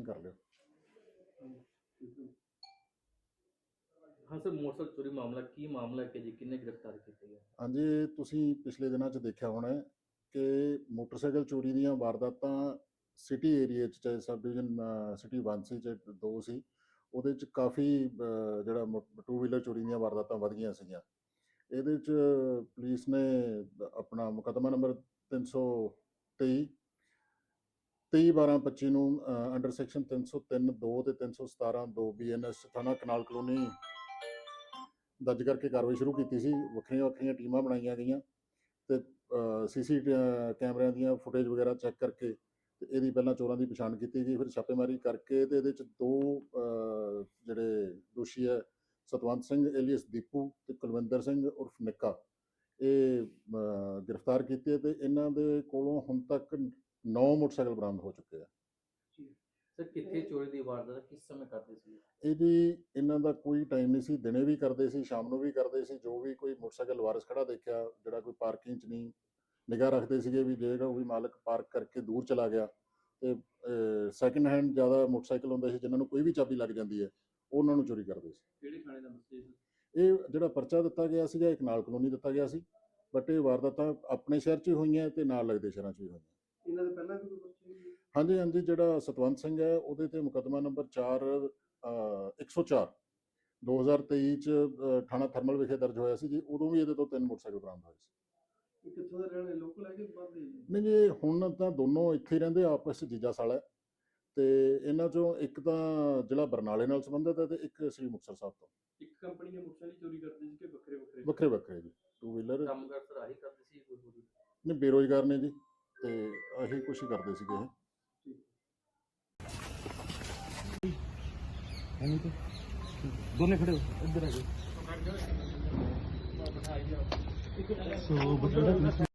Investigation ਕਰ ਲਿਓ। ਹਾਂ ਸਰ ਮੋਟਰਸਾਈਕਲ ਚੋਰੀ ਮਾਮਲਾ ਕੀ ਮਾਮਲਾ ਹੈ ਕਿ ਜੀ? ਕਿੰਨੇ ਗ੍ਰਿਫਤਾਰ ਕੀਤੇ ਗਏ? ਹਾਂਜੀ ਇਹ ਤੁਸੀਂ ਪਿਛਲੇ ਦਿਨਾਂ 'ਚ ਦੇਖਿਆ ਹੋਣਾ ਹੈ ਕਿ ਮੋਟਰਸਾਈਕਲ ਚੋਰੀ ਦੀਆਂ ਵਾਰਦਾਤਾਂ ਸਿਟੀ ਏਰੀਆ 'ਚ ਚਾਹੇ ਸਬ ਡਿਵੀਜ਼ਨ ਸਿਟੀ 1 ਸੀ ਚਾਹੇ 2 ਸੀ ਉਹਦੇ 'ਚ ਕਾਫੀ ਜਿਹੜਾ ਟੂ ਵੀਲਰ ਚੋਰੀ ਦੀਆਂ ਵਾਰਦਾਤਾਂ ਵਧ ਗਈਆਂ ਸੀਗੀਆਂ। ਇਹਦੇ 'ਚ ਪੁਲਿਸ ਨੇ ਆਪਣਾ ਮੁਕੱਦਮਾ ਨੰਬਰ 323 23 12 25 ਨੂੰ ਅੰਡਰ ਸੈਕਸ਼ਨ 303 2 ਤੇ 317 2 ਬੀਐਨਐਸ ਥਾਣਾ ਕਨਾਲ ਕਲੋਨੀ ਦਰਜ ਕਰਕੇ ਕਾਰਵਾਈ ਸ਼ੁਰੂ ਕੀਤੀ ਸੀ। ਵੱਖਰੀਆਂ ਵੱਖਰੀਆਂ ਟੀਮਾਂ ਬਣਾਈਆਂ ਗਈਆਂ ਤੇ ਸੀਸੀ ਕੈਮਰਿਆਂ ਦੀਆਂ ਫੁਟੇਜ ਵਗੈਰਾ ਚੈੱਕ ਕਰਕੇ ਤੇ ਇਹਦੀ ਪਹਿਲਾਂ ਚੋਰਾਂ ਦੀ ਪਛਾਣ ਕੀਤੀ ਗਈ, ਫਿਰ ਛਾਪੇਮਾਰੀ ਕਰਕੇ ਤੇ ਇਹਦੇ ਚ ਦੋ ਜਿਹੜੇ ਦੋਸ਼ੀ ਹੈ, ਸਤਵੰਤ ਸਿੰਘ, ਏਲੀਅਸ ਦੀਪੂ ਤੇ ਕੁਲਵਿੰਦਰ ਸਿੰਘ ਉਰਫ ਨਿੱਕਾ। ਇਹ ਗ੍ਰਿਫਤਾਰ ਕੀਤੇ ਤੇ ਇਹਨਾਂ ਦੇ ਕੋਲੋਂ ਹੁਣ ਤੱਕ 9 ਮੋਟਰਸਾਈਕਲ ਬਰਾਮਦ ਹੋ ਚੁੱਕੇ ਆ। ਸਰ ਕਿੱਥੇ ਚੋਰੀ ਦੀ ਵਾਰਦਾਤ ਕਿਸ ਸਮੇਂ ਕਰਦੇ ਸੀ? ਇਹਦੀ ਇਹਨਾਂ ਦਾ ਕੋਈ ਟਾਈਮ ਨਹੀਂ ਸੀ। ਦਿਨੇ ਵੀ ਕਰਦੇ ਸੀ ਸ਼ਾਮ ਨੂੰ ਵੀ ਕਰਦੇ ਸੀ। ਜੋ ਵੀ ਕੋਈ ਮੋਟਰਸਾਈਕਲ ਵਾਰਸ ਖੜਾ ਦੇਖਿਆ ਜਿਹੜਾ ਕੋਈ ਪਾਰਕਿੰਗ 'ਚ ਨਹੀਂ ਨਿਗਾਹ ਰੱਖਦੇ ਸੀਗੇ ਵੀ ਜਿਹੜਾ ਉਹ ਵੀ ਮਾਲਕ ਪਾਰਕ ਕਰਕੇ ਦੂਰ ਚਲਾ ਗਿਆ ਤੇ ਸੈਕੰਡ ਹੈਂਡ ਜ਼ਿਆਦਾ ਮੋਟਰਸਾਈਕਲ ਹੁੰਦੇ ਸੀ ਜਿਨ੍ਹਾਂ ਨੂੰ ਕੋਈ ਵੀ ਚਾਬੀ ਲੱਗ ਜਾਂਦੀ ਹੈ ਉਹਨਾਂ ਨੂੰ ਚੋਰੀ ਕਰਦੇ ਸੀ। ਕਿਹੜੇ ਥਾਣੇ ਦਾ ਮਸਲਾ ਇਹ ਜਿਹੜਾ ਪਰਚਾ ਦਿੱਤਾ ਗਿਆ ਸੀਗਾ ਇੱਕ ਨਾਲ ਕਲੋਨੀ ਦਿੱਤਾ ਗਿਆ ਸੀ ਬਟ ਇਹ ਵਾਰਦਾਤਾਂ ਆਪਣੇ ਸ਼ਹਿਰ 'ਚ ਹੀ ਹੋਈਆਂ ਤੇ ਨਾਲ ਲੱਗਦੇ ਸ਼ਹਿਰਾਂ 'ਚ ਵੀ ਹੋਈਆਂ। ਇਹਨਾਂ ਦੇ ਪਹਿਲਾਂ ਵੀ ਕੋਈ ਬੱਚੇ ਨਹੀਂ ਹਾਂਜੀ ਹਾਂਜੀ ਜਿਹੜਾ ਸਤਵੰਤ ਸਿੰਘ ਹੈ ਉਹਦੇ ਤੇ ਮੁਕੱਦਮਾ ਨੰਬਰ 4 104 2023 ਚ ਅਹ, ਥਾਣਾ ਥਰਮਲ ਵਿਖੇ ਦਰਜ ਹੋਇਆ ਸੀ ਜੀ ਉਦੋਂ ਵੀ ਇਹਦੇ ਤੋਂ ਤਿੰਨ ਮੋਟਰਸਾਈਕਲ ਬਰਾਮਦ ਹੋਏ ਸੀ। ਇਹ ਕਿੱਥੋਂ ਦੇ ਰਹਿਣ ਵਾਲੇ? ਲੋਕਲ ਹੈ ਕਿ ਬਾਹਰ ਦੇ ਜੀ? ਨਹੀਂ ਜੀ ਹੁਣ ਤਾਂ ਦੋਨੋਂ ਇੱਥੇ ਹੀ ਰਹਿੰਦੇ ਆ, ਆਪਸ ਚ ਜੀਜਾ ਸਾਲਾ ਹੈ। ਤੇ ਇਹਨਾਂ ਚੋਂ ਇੱਕ ਤਾਂ ਜ਼ਿਲ੍ਹਾ ਬਰਨਾਲੇ ਨਾਲ ਸੰਬੰਧਿਤ ਹੈ ਤੇ ਇੱਕ ਸ੍ਰੀ ਮੁਕਤਸਰ ਸਾਹਿਬ ਤੋਂ। ਇੱਕ ਕੰਪਨੀ ਦੇ ਮੋਟਰਸਾਈਕਲ ਚੋਰੀ ਕਰਦੇ ਸੀ ਕਿ ਵੱਖਰੇ ਵੱਖਰੇ? ਵੱਖਰੇ ਵੱਖਰੇ ਜੀ ਟੂ ਵੀਲਰ ਕੰਮ ਕਰ ਸਰ ਆਹੀ ਕਰਦੇ ਸੀ ਕੋਈ ਹੋਰ? ਨੇ ਬੇਰੋਜ਼ਗਾਰ ਨੇ ਜੀ ਤੇ ਆਹੀ ਕੁਛ ਹੀ ਕਰਦੇ ਸੀਗੇ ਇਹ। ਦੋਨੇ ਖੜੇ ਹੋ। ਇੱਧਰ ਆ ਜਾਓ। ਸੋ ਬਟੜਾ